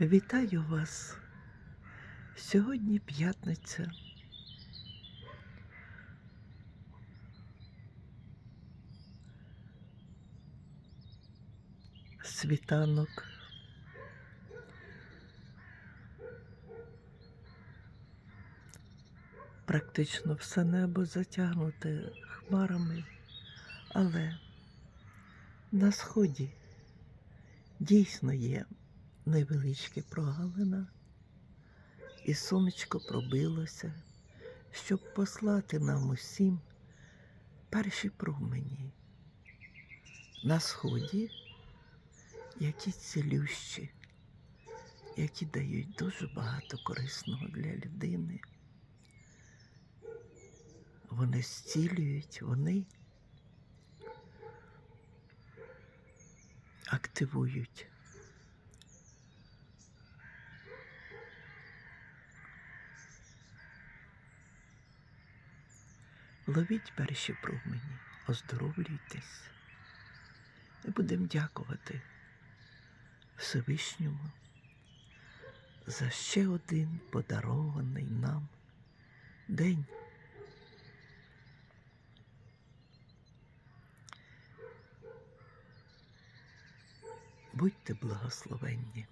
Вітаю вас. Сьогодні п'ятниця. Світанок. Практично все небо затягнуте хмарами, але на сході дійсно є невеличке прогалина, і сонечко пробилося, щоб послати нам усім перші промені. На сході, які цілющі, які дають дуже багато корисного для людини. Вони зцілюють, вони активують. Ловіть перші промені, оздоровлюйтесь і будемо дякувати Всевишньому за ще один подарований нам день. Будьте благословенні.